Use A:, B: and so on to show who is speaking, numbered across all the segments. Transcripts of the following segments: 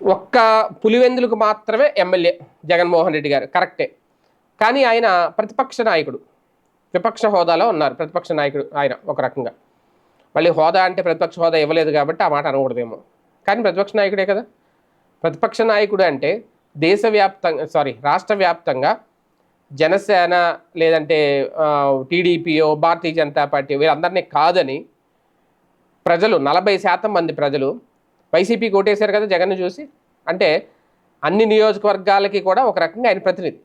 A: ఒక్క పులివెందులకు మాత్రమే ఎమ్మెల్యే జగన్మోహన్ రెడ్డి గారు. కరెక్టే. కానీ ఆయన ప్రతిపక్ష నాయకుడు. విపక్ష హోదాలో ఉన్నారు. ప్రతిపక్ష నాయకుడు ఆయన ఒక రకంగా. మళ్ళీ హోదా అంటే ప్రతిపక్ష హోదా ఇవ్వలేదు కాబట్టి ఆ మాట అనకూడదేమో. కానీ ప్రతిపక్ష నాయకుడే కదా. ప్రతిపక్ష నాయకుడు అంటే దేశవ్యాప్తంగా సారీ రాష్ట్ర వ్యాప్తంగా జనసేన లేదంటే టీడీపీయో భారతీయ జనతా పార్టీ వీళ్ళందరినీ కాదని ప్రజలు నలభై శాతం మంది ప్రజలు వైసీపీకి ఓటేశారు కదా జగన్ను చూసి. అంటే అన్ని నియోజకవర్గాలకి కూడా ఒక రకంగా ఆయన ప్రతినిధి.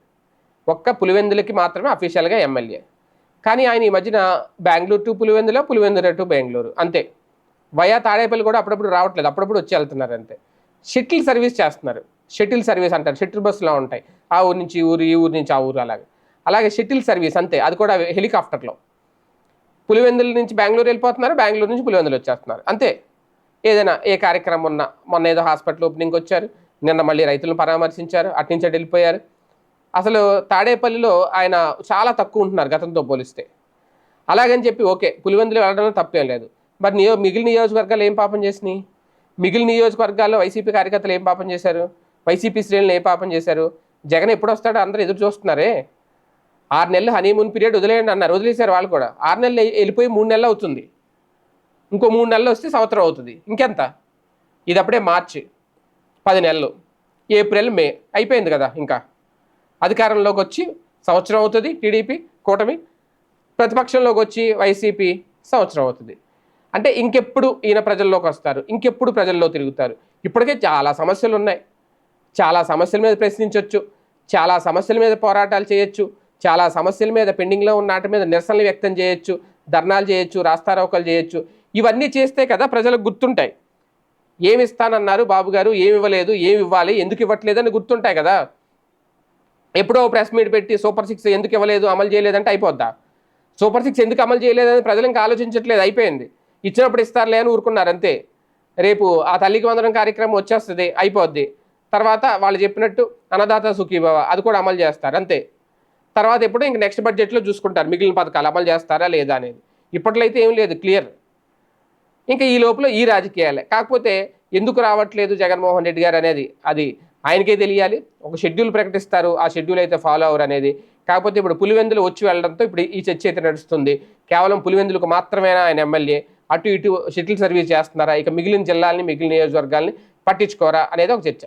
A: ఒక్క పులివెందులకి మాత్రమే అఫీషియల్గా ఎమ్మెల్యే. కానీ ఆయన ఈ మధ్యన బెంగళూరు టు పులివెందులో పులివెందుల టు బెంగళూరు అంతే. వయా తాడేపల్లి కూడా అప్పుడప్పుడు రావట్లేదు అప్పుడప్పుడు వచ్చి వెళ్తున్నారు అంతే. షటిల్ సర్వీస్ చేస్తున్నారు. షటిల్ సర్వీస్ అంటారు షటిల్ బస్సులో ఉంటాయి. ఆ ఊరు నుంచి ఈ ఊరు ఈ ఊరు నుంచి ఆ ఊరు అలాగే. అలాగే షటిల్ సర్వీస్ అంతే అది కూడా హెలికాప్టర్లో. పులివెందుల నుంచి బెంగళూరు వెళ్ళిపోతున్నారు బెంగళూరు నుంచి పులివెందులు వచ్చేస్తున్నారు అంతే. ఏదైనా ఏ కార్యక్రమం ఉన్నా మొన్న ఏదో హాస్పిటల్ ఓపెనింగ్ వచ్చారు. నిన్న మళ్ళీ రైతులను పరామర్శించారు. అటు నుంచి అటు వెళ్ళిపోయారు. అసలు తాడేపల్లిలో ఆయన చాలా తక్కువ ఉంటున్నారు గతంతో పోలిస్తే. అలాగని చెప్పి ఓకే పులివెందులు వెళ్ళడంలో తప్పేం లేదు. మరి నియో మిగిలిన నియోజకవర్గాలు ఏం పాపం చేసినాయి? మిగిలిన నియోజకవర్గాల్లో వైసీపీ కార్యకర్తలు ఏం పాపం చేశారు? వైసీపీ శ్రేణులు ఏం పాపం చేశారు? జగన్ ఎప్పుడు వస్తాడో అందరూ ఎదురు చూస్తున్నారే? ఆరు నెలలు హనీమూన్ పీరియడ్ వదిలేయండి అన్నారు. వదిలేశారు వాళ్ళు కూడా. ఆరు నెలలు వెళ్ళిపోయి మూడు నెలలు అవుతుంది. ఇంకో మూడు నెలలు వస్తే సంవత్సరం అవుతుంది. ఇంకెంత? ఇది అప్పుడే మార్చి పది నెలలు. ఏప్రిల్ మే అయిపోయింది కదా ఇంకా. అధికారంలోకి వచ్చి సంవత్సరం అవుతుంది టీడీపీ కూటమి. ప్రతిపక్షంలోకి వచ్చి వైసీపీ సంవత్సరం అవుతుంది. అంటే ఇంకెప్పుడు ఈయన ప్రజల్లోకి వస్తారు ఇంకెప్పుడు ప్రజల్లో తిరుగుతారు. ఇప్పటికే చాలా సమస్యలు ఉన్నాయి. చాలా సమస్యల మీద ప్రశ్నించవచ్చు చాలా సమస్యల మీద పోరాటాలు చేయొచ్చు చాలా సమస్యల మీద పెండింగ్లో ఉన్న వాటి మీద నిరసనలు వ్యక్తం చేయొచ్చు ధర్నాలు చేయొచ్చు రాస్తారోకలు చేయొచ్చు. ఇవన్నీ చేస్తే కదా ప్రజలకు గుర్తుంటాయి. ఏమి ఇస్తానన్నారు బాబు గారు ఏమి ఇవ్వలేదు ఏమి ఇవ్వాలి ఎందుకు ఇవ్వట్లేదు అని గుర్తుంటాయి కదా. ఎప్పుడో ప్రెస్ మీట్ పెట్టి సూపర్ సిక్స్ ఎందుకు ఇవ్వలేదు అమలు చేయలేదంటే అయిపోద్దా? సూపర్ సిక్స్ ఎందుకు అమలు చేయలేదని ప్రజలు ఇంకా ఆలోచించట్లేదు అయిపోయింది. ఇచ్చినప్పుడు ఇస్తారులే అని ఊరుకున్నారు అంతే. రేపు ఆ తల్లికి వందనం కార్యక్రమం వచ్చేస్తుంది అయిపోద్ది. తర్వాత వాళ్ళు చెప్పినట్టు అన్నదాత సుఖీభావ అది కూడా అమలు చేస్తారు అంతే. తర్వాత ఎప్పుడు ఇంక నెక్స్ట్ బడ్జెట్లో చూసుకుంటారు మిగిలిన పథకాలు అమలు చేస్తారా లేదా అనేది. ఇప్పట్లో అయితే ఏం లేదు క్లియర్. ఇంకా ఈ లోపల ఈ రాజకీయాలే. కాకపోతే ఎందుకు రావట్లేదు జగన్మోహన్ రెడ్డి గారు అనేది అది ఆయనకే తెలియాలి. ఒక షెడ్యూల్ ప్రకటిస్తారు ఆ షెడ్యూల్ అయితే ఫాలో అవరు అనేది. కాకపోతే ఇప్పుడు పులివెందులు వచ్చి వెళ్ళడంతో ఇప్పుడు ఈ చర్చ అయితే నడుస్తుంది. కేవలం పులివెందులకు మాత్రమే ఆయన ఎమ్మెల్యే? అటు ఇటు షటిల్ సర్వీస్ చేస్తున్నారా? ఇక మిగిలిన జిల్లాల్ని మిగిలిన నియోజకవర్గాల్ని పట్టించుకోరా అనేది ఒక చర్చ.